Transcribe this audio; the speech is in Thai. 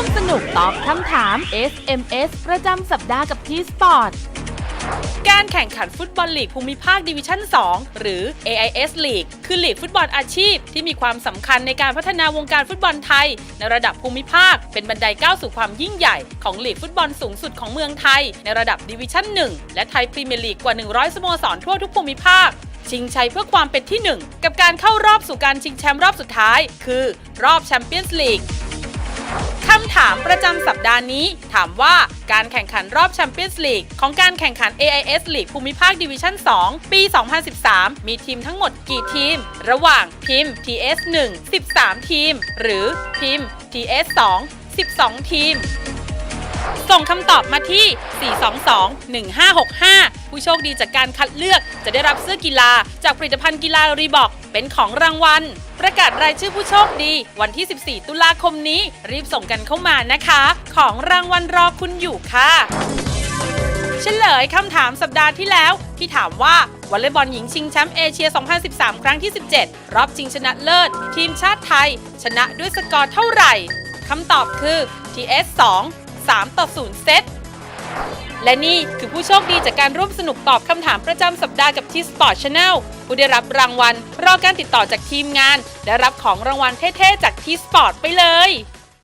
วมสนุกตอบคำถาม SMS ประจำสัปดาห์กับทีสปอร์ตการแข่งขันฟุตบอลลีกภูมิภาคดิวิชั่น 2 หรือ AIS League คือลีกฟุตบอลอาชีพ ที่มีความสำคัญในการพัฒนาวงการฟุตบอลไทย ในระดับภูมิภาค เป็นบันไดก้าวสู่ความยิ่งใหญ่ของลีกฟุตบอลสูงสุดของเมืองไทย ในระดับดิวิชั่น 1 และไทยพรีเมียร์ลีกกว่า 100 สโมสรทั่วทุกภูมิภาค ชิงชัยเพื่อความเป็นที่ 1 กับการเข้ารอบสู่การชิงแชมป์รอบสุดท้าย คือ รอบแชมเปี้ยนส์ลีกำถามประจำสัปดาห์นี้ ถามว่าการแข่งขันรอบแชมเปี้ยนส์ลีกของการแข่งขัน AIS League ภูมิภาคดิวิชั่น 2 ปี 2013 มีทีมทั้งหมดกี่ทีม ระหว่างพิมพ์ TS 1 13 ทีม หรือพิมพ์ TS 2 12 ทีม ส่งคำตอบมาที่ 422-1565 ผู้โชคดีจากการคัดเลือกจะได้รับเสื้อกีฬา จากผลิตภัณฑ์กีฬารีบอกเป็นของรางวัล ประกาศรายชื่อผู้โชคดี วันที่ 14 ตุลาคมนี้ รีบส่งกันเข้ามานะคะ ของรางวัลรอคุณอยู่ค่ะเฉลยคำถามสัปดาห์ที่แล้วที่ถามว่าวอลเลย์บอลหญิงชิงแชมป์เอเชีย 2013 ครั้งที่ 17 รอบชิงชนะเลิศ ทีมชาติไทย ชนะด้วยสกอร์เท่าไหร่คำตอบคือ TS 2 3 ต่อ 0 เซต และนี่คือผู้โชคดีจากการร่วมสนุกตอบคำถามประจำสัปดาห์กับทีสปอร์ตชาแนลผู้ได้รับรางวัล รอการติดต่อจากทีมงาน และรับของรางวัลเท่ๆจากทีสปอร์ตไปเลย